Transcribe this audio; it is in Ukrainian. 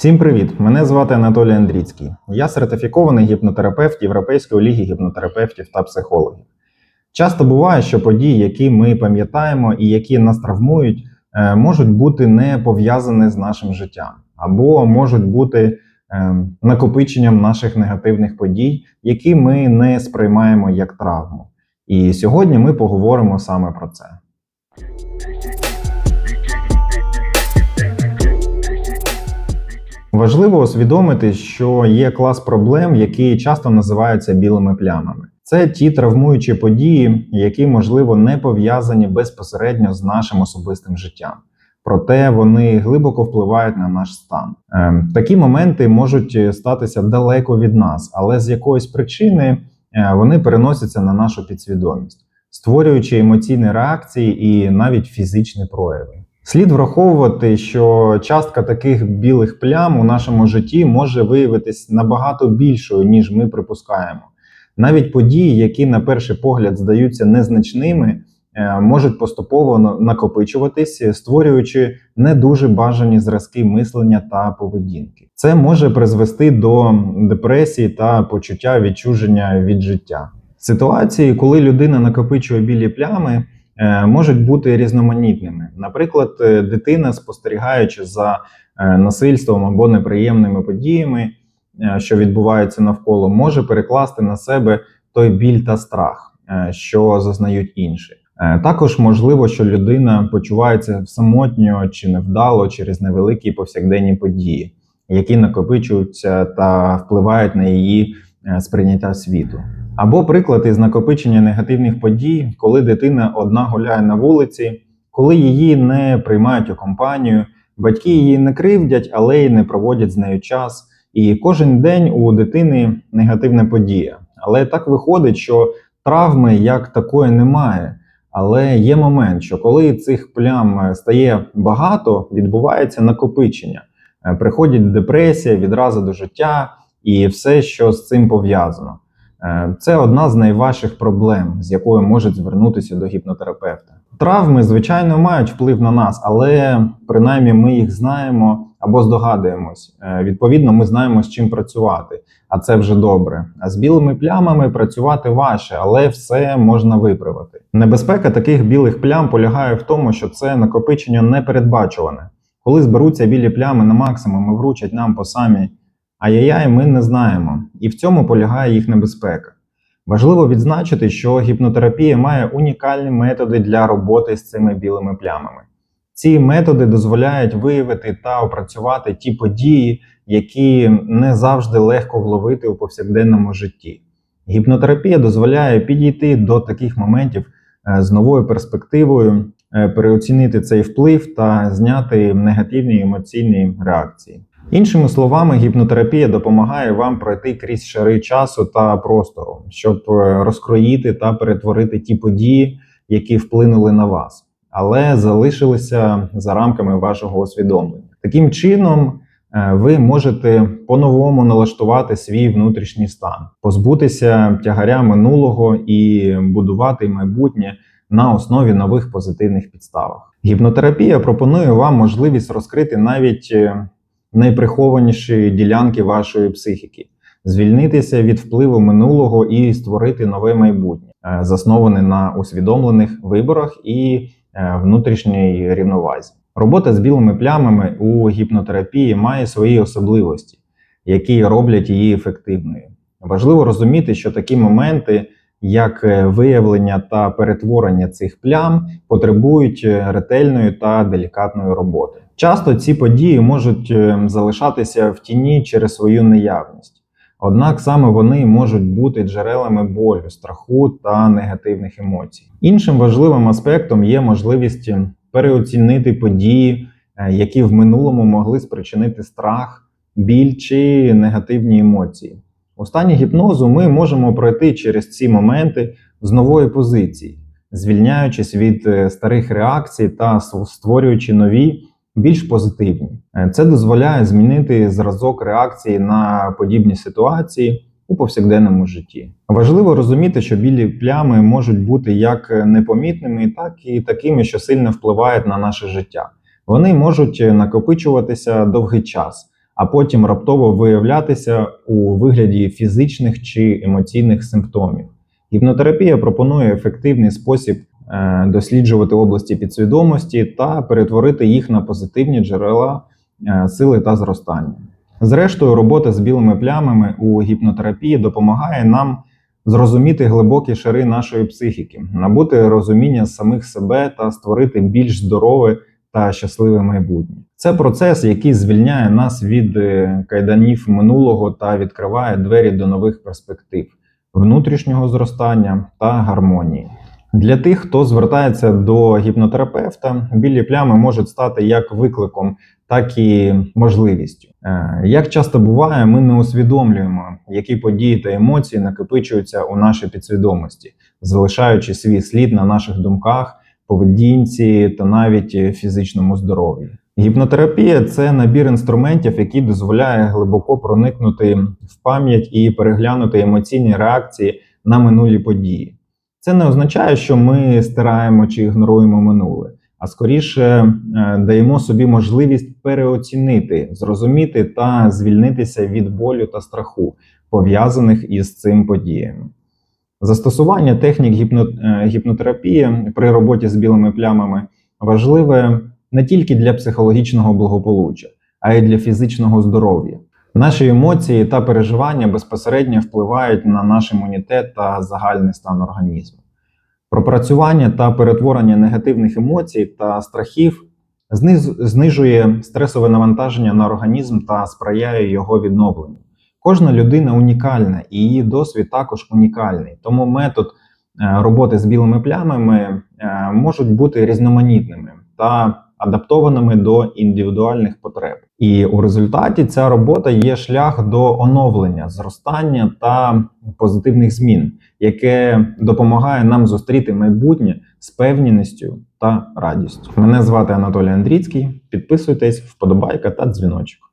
Всім привіт! Мене звати Анатолій Андріцький. Я сертифікований гіпнотерапевт Європейської ліги гіпнотерапевтів та психологів. Часто буває, що події, які ми пам'ятаємо і які нас травмують, е, можуть бути не пов'язані з нашим життям, або можуть бути е, накопиченням наших негативних подій, які ми не сприймаємо як травму. І сьогодні ми поговоримо саме про це. Важливо усвідомити, що є клас проблем, які часто називаються білими плямами. Це ті травмуючі події, які, можливо, не пов'язані безпосередньо з нашим особистим життям. Проте вони глибоко впливають на наш стан. Ем, такі моменти можуть статися далеко від нас, але з якоїсь причини е, вони переносяться на нашу підсвідомість, створюючи емоційні реакції і навіть фізичні прояви. Слід враховувати, що частка таких білих плям у нашому житті може виявитись набагато більшою, ніж ми припускаємо. Навіть події, які на перший погляд здаються незначними, е, можуть поступово на- накопичуватись, створюючи не дуже бажані зразки мислення та поведінки. Це може призвести до депресії та почуття відчуження від життя. Ситуації, коли людина накопичує білі плями, можуть бути різноманітними. Наприклад, е, дитина, спостерігаючи за е, насильством або неприємними подіями, е, що відбуваються навколо, може перекласти на себе той біль та страх, е, що зазнають інші. Е, Також можливо, що людина почувається самотньо чи невдало через невеликі повсякденні події, які накопичуються та впливають на її е, сприйняття світу. Або приклад із накопичення негативних подій, коли дитина одна гуляє на вулиці, коли її не приймають у компанію, батьки її не кривдять, але й не проводять з нею час. І кожен день у дитини негативна подія. Але так виходить, що травми як такої немає. Але є момент, що коли цих плям е, стає багато, відбувається накопичення. Е, Приходить депресія, відразу до життя і все, що з цим пов'язано. Е, Це одна з найважчих проблем, з якою можуть звернутися до гіпнотерапевта. Травми, звичайно, мають вплив на нас, але принаймні ми їх знаємо або здогадуємось. Е, Відповідно, ми знаємо, з чим працювати, а це вже добре. А з білими плямами працювати важче, але все можна виправити. Небезпека таких білих плям полягає в тому, що це накопичення непередбачуване. Коли зберуться білі плями на максимум і вручать нам по самі ай-яй-яй, ми не знаємо, і в цьому полягає їх небезпека. Важливо відзначити, що гіпнотерапія має унікальні методи для роботи з цими білими плямами. Ці методи дозволяють виявити та опрацювати ті події, які не завжди легко вловити у повсякденному житті. Гіпнотерапія дозволяє підійти до таких моментів е, з новою перспективою, е, переоцінити цей вплив та зняти негативні емоційні реакції. Іншими словами, гіпнотерапія допомагає вам пройти крізь шари часу та простору, щоб е, розкроїти та перетворити ті події, які вплинули на вас, але залишилися за рамками вашого усвідомлення. Таким чином, е, ви можете по-новому налаштувати свій внутрішній стан, позбутися тягаря минулого і будувати майбутнє на основі нових позитивних підставах. Гіпнотерапія пропонує вам можливість розкрити навіть е, найприхованіші ділянки вашої психіки, звільнитися від впливу минулого і створити нове майбутнє, е, засноване на усвідомлених виборах і е, внутрішній рівновазі. Робота з білими плямами у гіпнотерапії має свої особливості, які роблять її ефективною. Важливо розуміти, що такі моменти, як е, виявлення та перетворення цих плям, потребують ретельної та делікатної роботи. Часто ці події можуть е, залишатися в тіні через свою неявність. Однак саме вони можуть бути джерелами болю, страху та негативних емоцій. Іншим важливим аспектом є можливість переоцінити події, е, які в минулому могли спричинити страх, біль чи негативні емоції. У стані гіпнозу ми можемо пройти через ці моменти з нової позиції, звільняючись від е, старих реакцій та створюючи нові, більш позитивні. Е, Це дозволяє змінити зразок реакції на подібні ситуації у повсякденному житті. Важливо розуміти, що білі плями можуть бути як непомітними, так і такими, що сильно впливають на наше життя. Вони можуть накопичуватися довгий час, а потім раптово виявлятися у вигляді фізичних чи емоційних симптомів. Гіпнотерапія пропонує ефективний спосіб е, досліджувати області підсвідомості та перетворити їх на позитивні джерела е, сили та зростання. Зрештою, робота з білими плямами у гіпнотерапії допомагає нам зрозуміти глибокі шари нашої психіки, набути розуміння самих себе та створити більш здорове та щасливе майбутнє. Це процес, який звільняє нас від е, кайданів минулого та відкриває двері до нових перспектив, внутрішнього зростання та гармонії. Для тих, хто звертається до гіпнотерапевта, білі плями можуть стати як викликом, так і можливістю. Е, Як часто буває, ми не усвідомлюємо, які події та емоції накопичуються у нашій підсвідомості, залишаючи свій слід на наших думках, поведінці та навіть фізичному здоров'ї. Гіпнотерапія це набір інструментів, який дозволяє глибоко проникнути в пам'ять і переглянути емоційні реакції на минулі події. Це не означає, що ми стираємо чи ігноруємо минуле, а скоріше е, даємо собі можливість переоцінити, зрозуміти та звільнитися від болю та страху, пов'язаних із цим подіями. Застосування технік е, гіпнотерапії при роботі з білими плямами важливе не тільки для психологічного благополуччя, а й для фізичного здоров'я. Наші емоції та переживання безпосередньо впливають на наш імунітет та загальний стан організму. Пропрацювання та перетворення негативних емоцій та страхів знижує стресове навантаження на організм та сприяє його відновленню. Кожна людина унікальна і її досвід також унікальний. Тому метод е, роботи з білими плямами е, можуть бути різноманітними та адаптованими до індивідуальних потреб. І у результаті ця робота є шлях до оновлення, зростання та позитивних змін, яке допомагає нам зустріти майбутнє з певністю та радістю. Мене звати Анатолій Андріцький. Підписуйтесь, вподобайка та дзвіночок.